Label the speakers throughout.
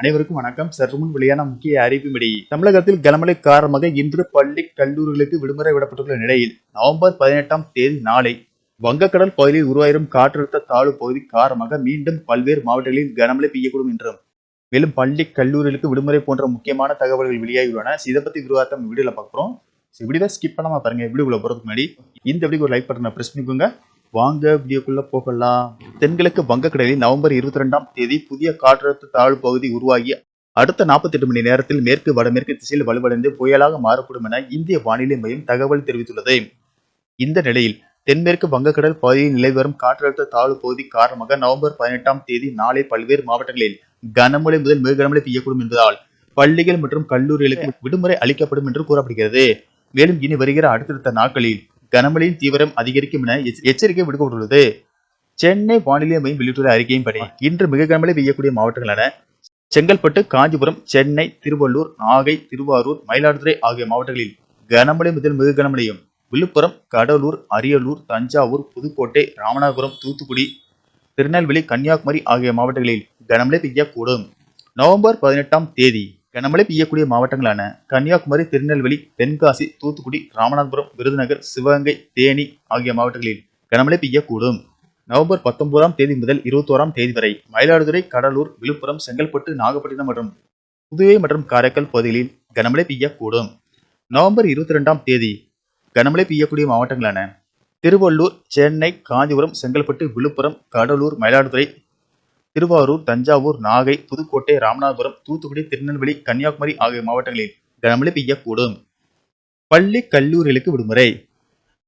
Speaker 1: அனைவருக்கும் வணக்கம். சற்று முன் வெளியான முக்கிய அறிவிப்படி தமிழகத்தில் கனமழை காரணமாக இன்று பள்ளி கல்லூரிகளுக்கு விடுமுறை விடப்பட்டுள்ள நிலையில் நவம்பர் பதினெட்டாம் தேதி நாளை வங்கக்கடல் பகுதியில் உருவாயிரும் காற்றழுத்த தாழ்வு பகுதி காரணமாக மீண்டும் பல்வேறு மாவட்டங்களில் கனமழை பெய்யக்கூடும் என்றும் மேலும் பள்ளி கல்லூரிகளுக்கு விடுமுறை போன்ற முக்கியமான தகவல்கள் வெளியாகியுள்ளன. இதை பத்தி விரிவாக்கம் வீடியோல பார்க்குறோம் வீடியோ ஸ்கிப் பண்ணாம பாருங்க. வீடியோக்குள்ள போறதுக்கு முன்னாடி இந்த வீடியோக்கு ஒரு லைக் பட்டனை பிரஸ் பண்ணிக்கோங்க. வாங்க வீடியோக்குள்ள போகலாம். தென்கிழக்கு வங்கக்கடலில் நவம்பர் இருபத்தி ரெண்டாம் தேதி புதிய காற்றழுத்த தாழ்வு பகுதி உருவாகி அடுத்த 48 மணி நேரத்தில் மேற்கு வடமேற்கு திசையில் வலுவடைந்து புயலாக மாறக்கூடும் என இந்திய வானிலை மையம் தகவல் தெரிவித்துள்ளது. இந்த நிலையில் தென்மேற்கு வங்கக்கடல் பகுதியில் நிலை வரும் காற்றழுத்த தாழ்வு பகுதி காரணமாக நவம்பர் பதினெட்டாம் தேதி நாளை பல்வேறு மாவட்டங்களில் கனமழை முதல் மிக கனமழை பெய்யக்கூடும் என்பதால் பள்ளிகள் மற்றும் கல்லூரிகளுக்கு விடுமுறை அளிக்கப்படும் என்று கூறப்படுகிறது. மேலும் இனி வருகிற அடுத்தடுத்த நாட்களில் கனமழையின் தீவிரம் அதிகரிக்கும் என எச்சரிக்கை விடுக்கப்பட்டுள்ளது. சென்னை வானிலை மையம் வெளியிட்டுள்ள அறிக்கையின்படி இன்று மிக கனமழை பெய்யக்கூடிய மாவட்டங்களான செங்கல்பட்டு காஞ்சிபுரம் சென்னை திருவள்ளூர் நாகை திருவாரூர் மயிலாடுதுறை ஆகிய மாவட்டங்களில் கனமழை முதல் மிக கனமழையும் விழுப்புரம் கடலூர் அரியலூர் தஞ்சாவூர் புதுக்கோட்டை ராமநாதபுரம் தூத்துக்குடி திருநெல்வேலி கன்னியாகுமரி ஆகிய மாவட்டங்களில் கனமழை பெய்யக்கூடும். நவம்பர் பதினெட்டாம் தேதி கனமழை பெய்யக்கூடிய மாவட்டங்களான கன்னியாகுமரி திருநெல்வேலி தென்காசி தூத்துக்குடி ராமநாதபுரம் விருதுநகர் சிவகங்கை தேனி ஆகிய மாவட்டங்களில் கனமழை பெய்யக்கூடும். நவம்பர் பத்தொன்பதாம் தேதி முதல் இருபத்தோராம் தேதி வரை மயிலாடுதுறை கடலூர் விழுப்புரம் செங்கல்பட்டு நாகப்பட்டினம் மற்றும் புதுவை மற்றும் காரைக்கால் பகுதிகளில் கனமழை பெய்யக்கூடும். நவம்பர் இருபத்தி ரெண்டாம் தேதி கனமழை பெய்யக்கூடிய மாவட்டங்களான திருவள்ளூர் சென்னை காஞ்சிபுரம் செங்கல்பட்டு விழுப்புரம் கடலூர் மயிலாடுதுறை திருவாரூர் தஞ்சாவூர் நாகை புதுக்கோட்டை ராமநாதபுரம் தூத்துக்குடி திருநெல்வேலி கன்னியாகுமரி ஆகிய மாவட்டங்களில் கனமழை பெய்யக்கூடும். பள்ளி கல்லூரிகளுக்கு விடுமுறை.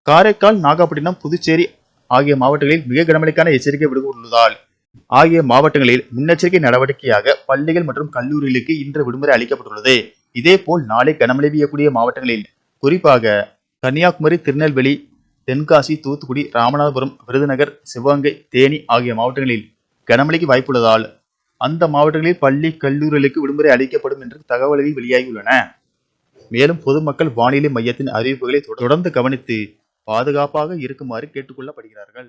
Speaker 1: காரைக்கால் நாகப்பட்டினம் புதுச்சேரி ஆகிய மாவட்டங்களில் மிக கனமழைக்கான எச்சரிக்கை விடுக்கப்பட்டுள்ளதால் ஆகிய மாவட்டங்களில் முன்னெச்சரிக்கை நடவடிக்கையாக பள்ளிகள் மற்றும் கல்லூரிகளுக்கு இன்று விடுமுறை அளிக்கப்பட்டுள்ளது. இதேபோல் நாளை கனமழை பெய்யக்கூடிய மாவட்டங்களில் குறிப்பாக கன்னியாகுமரி திருநெல்வேலி தென்காசி தூத்துக்குடி ராமநாதபுரம் விருதுநகர் சிவகங்கை தேனி ஆகிய மாவட்டங்களில் கனமழைக்கு வாய்ப்புள்ளதால் அந்த மாவட்டங்களில் பள்ளி கல்லூரிகளுக்கு விடுமுறை அளிக்கப்படும் என்று தகவல்கள் வெளியாகியுள்ளன. மேலும் பொதுமக்கள் வானிலை மையத்தின் அறிவிப்புகளை தொடர்ந்து கவனித்து பாதுகாப்பாக இருக்குமாறு கேட்டுக்கொள்ளப்படுகிறார்கள்.